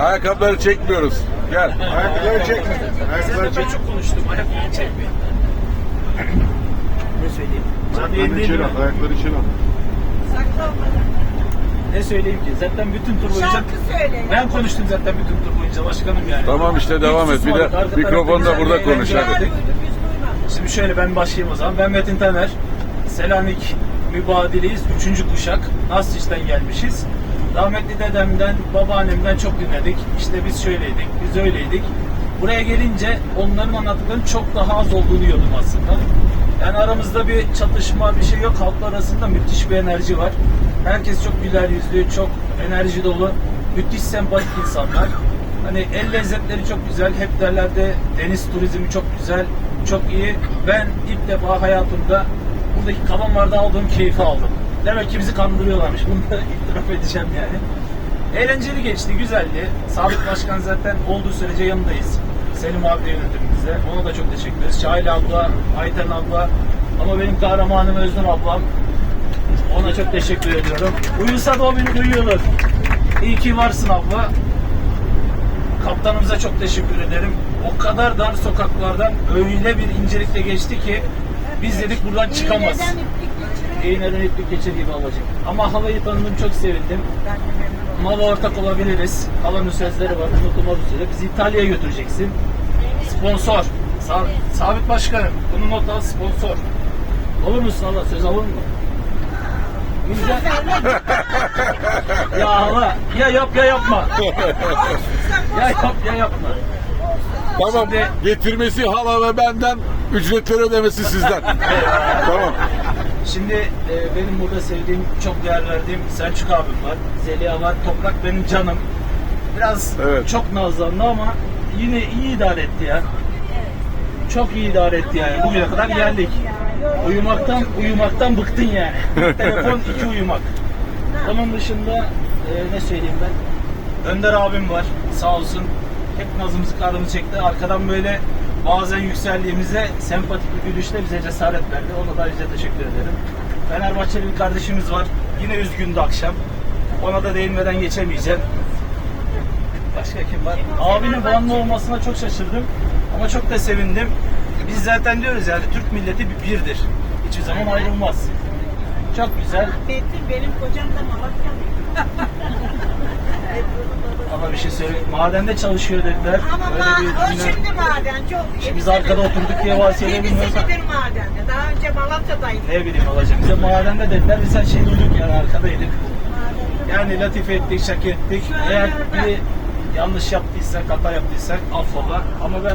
Ayakkabıları çekmiyoruz. Gel. Ayakkabıları çekme. Ayakkabıları Sizinle ben çek. çok konuştum. Ayaklarını çekmeyin. ne söyleyeyim? Ayaklarını içeri al. Ayakları içeri al. Ne söyleyeyim ki? Zaten bütün tur boyunca... Şarkı söyle. Ben konuştum zaten bütün tur boyunca başkanım yani. Tamam işte devam et. Bir de Susmadık. Arka mikrofon da tarafta burada konuş hadi. Şimdi şöyle ben başlayayım o zaman. Ben Metin Taner. Selanik mübadiliyiz. Üçüncü kuşak. Nasliç'ten gelmişiz. Rahmetli dedemden, babaannemden çok dinledik. İşte biz şöyleydik, biz öyleydik. Buraya gelince onların anlattıklarının çok daha az olduğunu yiyordum aslında. Yani aramızda bir çatışma, bir şey yok. Halklar arasında müthiş bir enerji var. Herkes çok güler yüzlü, çok enerji dolu, müthiş sempatik insanlar. Hani el lezzetleri çok güzel. Hep derlerde deniz turizmi çok güzel, çok iyi. Ben ilk defa hayatımda buradaki kalanlarda aldığım keyfi aldım. Demek ki bizi kandırıyorlarmış. Bunu da itiraf edeceğim yani. Eğlenceli geçti, güzeldi. Sabit Başkan zaten olduğu sürece yanındayız. Selim abi de yönetimimizde. Ona da çok teşekkür ederiz. Şahil abla, Ayten abla, ama benim kahramanım Özlem ablam. Ona çok teşekkür ediyorum. Uyusa da o beni duyuyordur. İyi ki varsın abla. Kaptanımıza çok teşekkür ederim. O kadar dar sokaklardan öyle bir incelikle geçti ki biz dedik buradan çıkamaz. İğneden iplik geçir gibi olacak. Ama havayı tanıdım çok sevindim. Ben de memnun oldum. Mala ortak olabiliriz. Halanın sözleri var. Unutulmaz üzere. Bizi İtalya'ya götüreceksin. Sponsor. Sa- Sabit Başkanım. Bunu not al sponsor. Olur musun hala? Söz alır mı? Güzel. ya hala. Ya yap ya yapma. Ya yap ya yapma. Tamam. Şimdi- Getirmesi hala ve benden ücretleri ödemesi sizden. tamam. Şimdi e, benim burada sevdiğim, çok değer verdiğim Selçuk abim var. Zeliha var. Toprak benim canım. Biraz Evet. çok nazlandı ama yine iyi idare etti ya. Çok iyi idare etti yani. Bugüne kadar geldik. Uyumaktan uyumaktan bıktın yani. Bir telefon iki uyumak. Onun dışında e, ne söyleyeyim ben? Önder abim var. Sağ olsun. Hep nazımızı karnımızı çekti. Arkadan böyle bazen yükseldiğimizde sempatik bir gülüşle bize cesaret verdi. Ona da ayrıca teşekkür ederim. Fenerbahçeli bir kardeşimiz var. Yine üzgündü akşam. Ona da değinmeden geçemeyeceğim. Başka kim var? Abinin Vanlı olmasına çok şaşırdım. Ama çok da sevindim. Biz zaten diyoruz yani Türk milleti bir birdir. Hiçbir zaman ayrılmaz. Çok güzel. Metin benim kocam da Malatyalı. Ama bir şey söyle. Madende çalışıyor dediler. Ama Öyle ma- bir o cümle- şimdi maden çok. Şimdi biz arkada oturduk diye söylemiyoruz. 7 senedir madende. Daha önce Malatya'daydım. Ne bileyim olacak. Bize madende dediler. Biz her şeyi duyduk yani arkadaydık. Yani latife ettik, şaka ettik. Eğer bir yanlış yaptıysak, hata yaptıysak affola. Ama ben